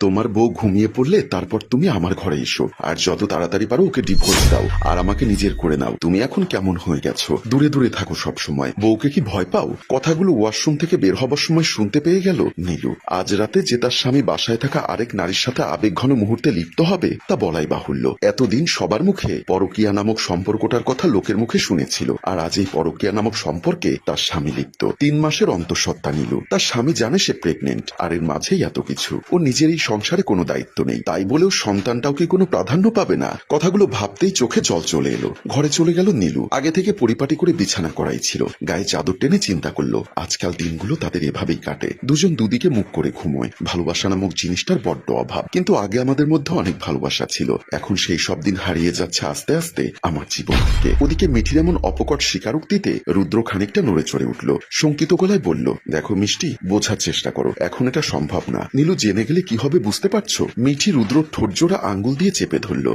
তোমার বউ ঘুমিয়ে পড়লে তারপর তুমি আমার ঘরে এসো। আর যত তাড়াতাড়ি পারো ওকে ডিভোর্স দাও। আর আমাকে নিজের করে নাও। তুমি এখন কেমন হয়ে গেছো? দূরে দূরে থাকো সব সময়। বউকে কি ভয় পাও? কথাগুলো ওয়াশরুম থেকে বের হবার সময় শুনতে পেয়ে গেল নীলু। আজ রাতে যে তার স্বামী বাসায় থাকা আরেক নারীর সাথে আবেগঘন মুহূর্তে লিপ্ত হবে, তা বলাই বাহুল্য। এতদিন সবার মুখে পরকিয়া নামক সম্পর্কটার কথা লোকের মুখে শুনেছিল। আর আজ এই পরকিয়া নামক সম্পর্কে তার স্বামী লিপ্ত। তিন মাসের অন্তঃসত্ত্বা নীলু। তার স্বামী জানে সে প্রেগনেন্ট আর এর মাঝেই এত কিছু। ও নিজের এই সংসারে কোনো দায়িত্ব নেই। তাই বলেও সন্তানটাও কি কোনো প্রাধান্য পাবে না? কথাগুলো ভাবতেই চোখে জল চলে এলো। ঘরে চলে গেল নীলু। আগে থেকে পরিপাটি করে বিছানা করাই ছিল। গায়ে চাদর টেনে চিন্তা করল, আজকাল দিনগুলো তাদের এভাবেই কাটে। দুজন দুদিকে মুখ করে ঘুমোয়। ভালোবাসা নামক জিনিসটার বড্ড অভাব। কিন্তু আগে আমাদের মধ্যে অনেক ভালোবাসা ছিল। এখন সেই সব দিন হারিয়ে যাচ্ছে আস্তে আস্তে আমার জীবন থেকে ওদিকে মিঠির এমন অপকট স্বীকারোক্তিতে রুদ্র খানিকটা নড়ে চড়ে উঠল। শঙ্কিত গলায় বলল, দেখো মিষ্টি, বোঝার চেষ্টা করো। এখন এটা সম্ভব না। নীলু জেনে গেলে কি হবে বুঝতে পারছ? মিঠি রুদ্র ঠোঁটজোড়া আঙ্গুল দিয়ে চেপে ধরল।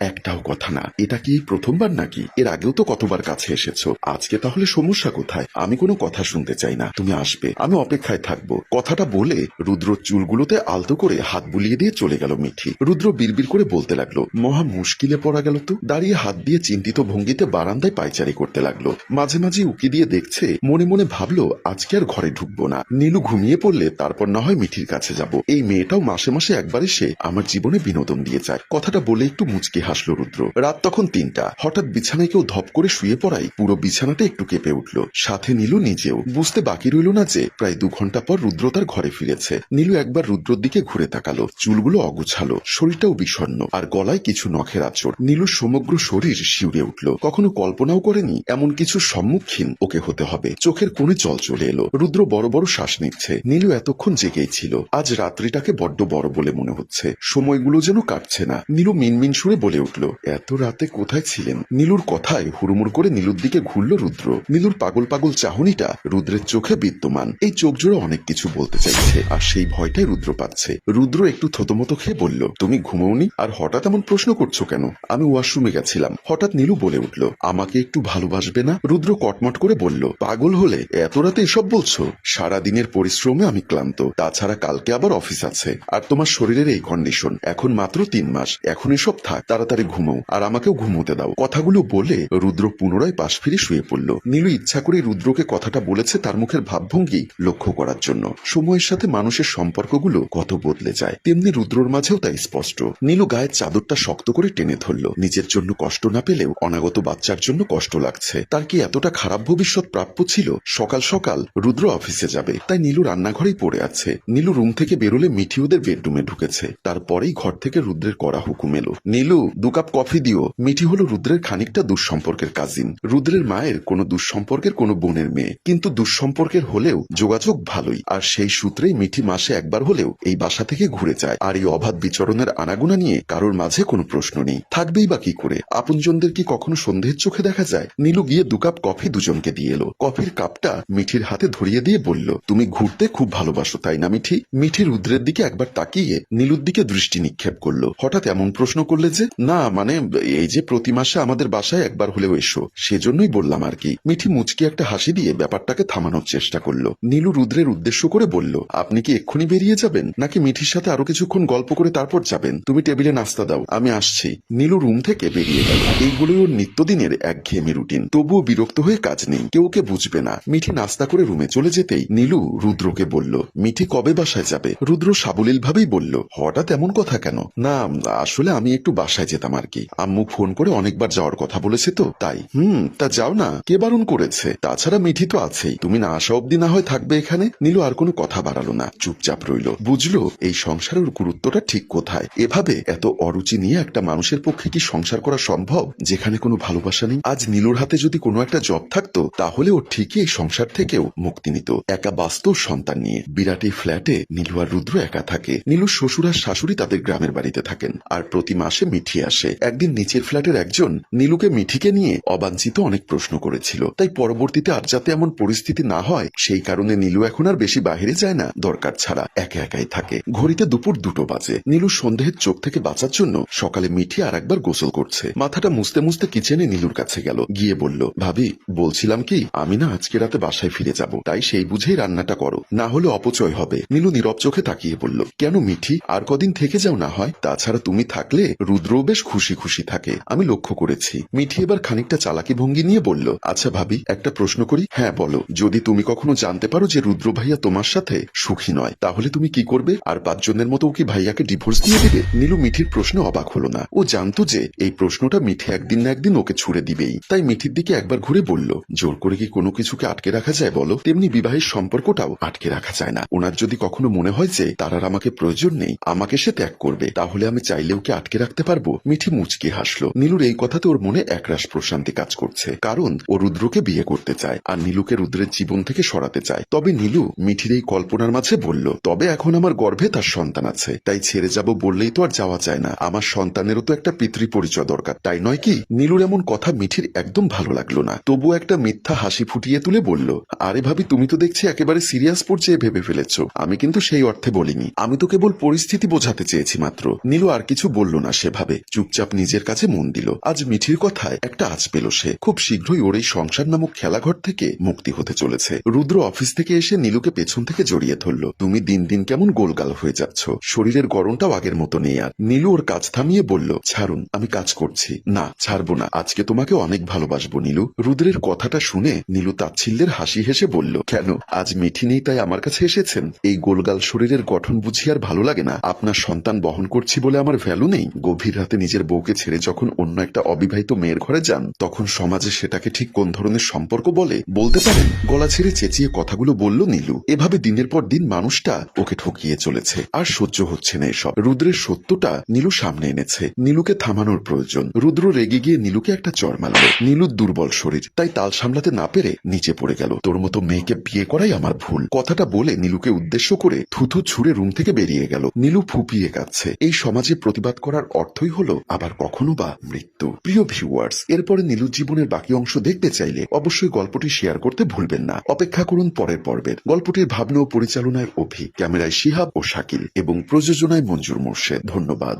একটাও কথা না। এটা কি প্রথমবার নাকি? এর আগেও তো কতবার কাছে এসেছ। আজকে তাহলে সমস্যা কোথায়? আমি কোনো কথা শুনতে চাই না। তুমি আসবে। আমি অপেক্ষায় থাকব। কথাটা বলে রুদ্র চুলগুলোতে আলতো করে হাত বুলিয়ে দিয়ে চলে গেল মিঠি। রুদ্র বিড়বিড় করে বলতে লাগল, মহা মুশকিলে পড়া গেল তো? দাঁড়িয়ে হাত দিয়ে চিন্তিত ভঙ্গিতে বারান্দায় পায়চারি করতে লাগল। মাঝে মাঝে উকি দিয়ে দেখছে, মনে মনে ভাবলো, আজকে আর ঘরে ঢুকবো না। নীলু ঘুমিয়ে পড়লে তারপর না হয় মিঠির কাছে যাব। এই মেয়েটাও মাসে মাসে একবার এসে আমার জীবনে বিনোদন দিয়ে যায়। কথাটা বলে একটু মুচকি হাসলো রুদ্র। রাত তখন তিনটা। হঠাৎ বিছানায় কেউ ধপ করে শুয়ে পড়াই পুরো বিছানাটা একটু কেঁপে উঠল। সাথে নীলু নিজেও। বুঝতে বাকি রইল না যে, প্রায় দু ঘণ্টা পর রুদ্র তার ঘরে ফিরেছে। নীলু একবার রুদ্রর দিকে ঘুরে তাকালো। চুলগুলো অগুছালো। শরীরটাও বিষণ্ণ। আর গলায় কিছু নখের আচর নীলুর সমগ্র শরীর শিউরে উঠল। কখনো কল্পনাও করেনি, এমন কিছু সম্মুখীন ওকে হতে হবে। চোখের কোণে জল চলে এলো। রুদ্র বড় বড় শ্বাস নিচ্ছে। নীলু এতক্ষণ জেগেই ছিল। আজ রাত্রিটাকে বড্ড বড় বলে মনে হচ্ছে। সময়গুলো যেন কাটছে না। নীলু মিনমিন সুরে বলে উঠল, এত রাতে কোথায় ছিলেন? নীলুর কথায় হুড়ুমুড় করে নীলুর দিকে ঘুরল রুদ্র। নীলুর পাগল পাগল চাহনিটা রুদ্রের চোখে বিদ্যমান। এই চোখ জোড়া অনেক কিছু বলতে চাইছে, আর সেই ভয়টাই রুদ্র পাচ্ছে। রুদ্র একটু থতমত খেয়ে বলল, তুমি ঘুমোওনি? আর হঠাৎ এমন প্রশ্ন করছ কেন? আমি ওয়াশরুমে গেছিলাম। হঠাৎ নীলু বলে উঠল, আমাকে একটু ভালোবাসবে না? রুদ্র কটমট করে বলল, পাগল হলে এত রাতে এসব বলছো? সারা দিনের পরিশ্রমে আমি ক্লান্ত। তাছাড়া কালকে আবার অফিস আছে। আর তোমার শরীরের এই কন্ডিশন, এখন মাত্র তিন মাস। এখন এসব থাক তাড়াতাড়ি ঘুমো আর আমাকেও ঘুমোতে দাও। কথাগুলো বলে রুদ্র পুনরায় পাশ ফিরে শুয়ে পড়ল। নীলু ইচ্ছা করে রুদ্রকে কথাটা বলেছে তার মুখের ভাবভঙ্গি লক্ষ্য করার জন্য। সময়ের সাথে মানুষের সম্পর্কগুলো কত বদলে যায়, তেমনি রুদ্রর মাঝেও তাই স্পষ্ট। নীলু গায়ের চাদরটা শক্ত করে টেনে ধরল। নিজের জন্য কষ্ট না পেলেও অনাগত বাচ্চার জন্য কষ্ট লাগছে। তার কি এতটা খারাপ ভবিষ্যৎ প্রাপ্য ছিল? সকাল সকাল রুদ্র অফিসে যাবে, তাই নীলু রান্নাঘরেই পড়ে আছে। নীলু রুম থেকে বেরোলে মিঠিওদের বেডরুমে ঢুকেছে। তারপরেই ঘর থেকে রুদ্রের করা হুকুম এলো। নীলু দু কাপ কফি দিও। মিঠি হলো রুদ্রের খানিকটা দুঃসম্পর্কের কাজিন রুদ্রের মায়ের কোনো দুঃসম্পর্কের কোনো বোনের মেয়ে। কিন্তু দুঃসম্পর্কের হলেও যোগাযোগ ভালোই। আর সেই সূত্রেই মিঠি মাসে একবার হলেও এই বাসা থেকে ঘুরে যায়। আর এই অবাধ বিচরণের আনাগোনা নিয়ে কারোর মাঝে কোনো প্রশ্ন নেই। থাকবেই বা কি করে? আপনজনদের কি কখনো সন্দেহের চোখে দেখা যায়? নীলু গিয়ে দু কাপ কফি দুজনকে দিয়ে এলো। কফির কাপটা মিঠির হাতে ধরিয়ে দিয়ে বলল, তুমি ঘুরতে খুব ভালোবাসো, তাই না মিঠি? মিঠি রুদ্রের দিকে একবার তাকিয়ে নীলুর দিকে দৃষ্টি নিক্ষেপ করল। হঠাৎ এমন প্রশ্ন করলে যে না মানে এই যে প্রতি মাসে আমাদের বাসায় একবার হলেও এসো, সেজন্যই বললাম আর কি। মিঠি মুচকি একটা হাসি দিয়ে ব্যাপারটাকে থামানোর চেষ্টা করল। নীলু রুদ্রের উদ্দেশ্য করে বলল, আপনি কি এক্ষুনি বেরিয়ে যাবেন? নাকি মিঠির সাথে আরও কিছুক্ষণ গল্প করে তারপর যাবেন? তুমি টেবিলে নাস্তা দাও, আমি আসছি। নীলু রুম থেকে বেরিয়ে গেল। এইগুলোই ওর নিত্যদিনের একঘেয়েমি রুটিন। তবুও বিরক্ত হয়ে কাজ নেই, কেউ ওকে বুঝবে না। মিঠি নাস্তা করে রুমে চলে যেতেই নীলু রুদ্রকে বলল, মিঠি কবে বাসায় যাবে? রুদ্র সাবলীল ভাবেই বলল, হঠাৎ এমন কথা কেন? না, আসলে আমি একটু বাসায় যেতাম আর কি। আম্মু ফোন করে অনেকবার যাওয়ার কথা বলেছে তো, তাই। হুম, তা যাও না, কে বারণ করেছে? তাছাড়া মিঠি তো আছেই। তুমি না আসা অব্দি না হয় থাকবে এখানে? নীলু আর কোনো কথা বাড়ালো না, চুপচাপ রইল। বুঝলো, এই সংসারের গুরুত্বটা ঠিক কোথায়? এভাবে এত অরুচি নিয়ে একটা মানুষের পক্ষে কি সংসার করা সম্ভব? যেখানে কোনো ভালোবাসা নেই? আজ নীলুর হাতে যদি কোনো একটা জব থাকতো, তাহলে ও ঠিকই এই সংসার থেকেও মুক্তি নিত। একা বাস্তব সন্তান নিয়ে। বিরাট ফ্ল্যাটে নীলু আর রুদ্র একা থাকে। নীলুর শ্বশুর আর শাশুড়ি তাদের গ্রামের বাড়িতে থাকেন। আর প্রতি মাসে মিঠি মিঠি আসে। একদিন নিচের ফ্ল্যাটের একজন নীলুকে মিঠিকে নিয়ে অবাঞ্ছিত অনেক প্রশ্ন করেছিল। তাই পরবর্তীতে আর যাতে এমন পরিস্থিতি না হয়, সেই কারণে নীলু এখন আর বেশি বাইরে যায় না, দরকার ছাড়া একা একাই থাকে। ঘড়িতে দুপুর দুটো বাজে। নীলু সন্দেহের চোখ থেকে বাঁচার জন্য সকালে মিঠি আর একবার গোসল করছে। মাথাটা মুছতে মুছতে কিচেনে নীলুর কাছে গেল। গিয়ে বলল, ভাবি, বলছিলাম কি, আমি না আজকে রাতে বাসায় ফিরে যাব। তাই সেই বুঝেই রান্নাটা করো। না হলে অপচয় হবে। নীলু নীরব চোখে তাকিয়ে বলল, কেন মিঠি? আর কদিন থেকে যাও না হয়। তাছাড়া তুমি থাকলে রুদ্রও বেশ খুশি খুশি থাকে। আমি লক্ষ্য করেছি। মিঠি এবার খানিকটা চালাকি ভঙ্গি নিয়ে বলল আচ্ছা ভাবি, একটা প্রশ্ন করি? হ্যাঁ বলো। যদি তুমি কখনো জানতে পারো যে রুদ্র ভাইয়া তোমার সাথে সুখী নয়, তাহলে তুমি কি করবে? আর পাঁচজনের মতো কি ভাইয়াকে ডিভোর্স দিয়ে দিবে? নীলু মিঠির প্রশ্নে অবাক হলো না। ও জানতো যে এই প্রশ্নটা মিঠি একদিন না একদিন ওকে ছুড়ে দিবেই। তাই মিঠির দিকে একবার ঘুরে বলল, জোর করে কি কোনো কিছুকে আটকে রাখা যায় বলো? তেমনি বিবাহের সম্পর্কটাও আটকে রাখা যায় না। ওনার যদি কখনো মনে হয় যে তার আর আমাকে প্রয়োজন নেই, আমাকে সে ত্যাগ করবে, তাহলে আমি চাইলে ওকে আটকে রাখতে পারব? মিঠি মুচকি হাসলো। নীলুর এই কথাতে ওর মনে একরাশ প্রশান্তি কাজ করছে। কারণ ও রুদ্রকে বিয়ে করতে চায় আর নীলুকে রুদ্রের জীবন থেকে সরাতে চায়। তবে নীলু মিঠির এই কল্পনার মাঝে বলল, তবে এখন আমার গর্ভে তার সন্তান আছে। তাই ছেড়ে যাব বললেই তো আর যাওয়া যায় না। আমার সন্তানেরও তো একটা পিতৃ পরিচয় দরকার। তাই নয় কি? নীলুর এমন কথা মিঠির একদম ভালো লাগল না। তবু একটা মিথ্যা হাসি ফুটিয়ে তুলে বলল, আরে ভাবি, তুমি তো দেখছি একেবারে সিরিয়াস পর্যায়ে ভেবে ফেলেছ। আমি কিন্তু সেই অর্থে বলিনি। আমি তো কেবল পরিস্থিতি বোঝাতে চেয়েছি মাত্র। নীলু আর কিছু বলল না সেভাবে। চুপচাপ নিজের কাছে মন দিল। আজ মিঠির কথায় একটা আজ পেল সে। খুব শীঘ্রই ওর এই সংসার নামক খেলাঘর থেকে মুক্তি হতে চলেছে। রুদ্র অফিস থেকে এসে নীলুকে পেছন থেকে জড়িয়ে ধরল। তুমি দিন দিন কেমন গোলগাল হয়ে যাচ্ছ। শরীরের গরমটাও আগের মতো নেই আর। নীলু ওর কাজ থামিয়ে বলল, ছাড়ুন, আমি কাজ করছি। না, ছাড়বো না। আজকে তোমাকে অনেক ভালোবাসবো, নীলু। রুদ্রের কথাটা শুনে নীলু তাচ্ছিল্যের হাসি হেসে বলল, কেন? আজ মিঠি নেই, তাই আমার কাছে এসেছেন। এই গোলগাল শরীরের গঠন বুঝি আর ভালো লাগে না। আপনার সন্তান বহন করছি বলে আমার ভ্যালু নেই। গভীর রাতে নিজের বউকে ছেড়ে যখন অন্য একটা অবিবাহিত মেয়ের ঘরে যান, তখন সমাজে সেটাকে ঠিক কোন ধরনের সম্পর্ক বলে বলতে পারেন? গলা ছেড়ে চেঁচিয়ে কথাগুলো বলল নীলু। এভাবে দিনের পর দিন মানুষটা ওকে ঠকিয়ে চলেছে। আর সহ্য হচ্ছে না এসব। রুদ্রের সত্যটা নীলু সামনে এনেছে। নীলুকে থামানোর প্রয়োজন। রুদ্র রেগে গিয়ে নীলুকে একটা চর মারল। নীলুর দুর্বল শরীর, তাই তাল সামলাতে না পেরে নিচে পড়ে গেল। তোর মতো মেয়েকে বিয়ে করাই আমার ভুল। কথাটা বলে নীলুকে উদ্দেশ্য করে থুথু ছুড়ে রুম থেকে বেরিয়ে গেল। নীলু ফুপিয়ে কাচ্ছে এই সমাজে প্রতিবাদ করার অর্থই হলো আবার কখনো বা মৃত্যু। প্রিয় ভিউয়ার্স এরপরে নীলুর জীবনের বাকি অংশ দেখতে চাইলে অবশ্যই গল্পটি শেয়ার করতে ভুলবেন না। অপেক্ষা করুন পরের পর্বের। গল্পটির ভাবনা ও পরিচালনায় অভি, ক্যামেরায় শিহাব ও শাকিল এবং প্রযোজনায় মঞ্জুর মোর্শেদ। ধন্যবাদ।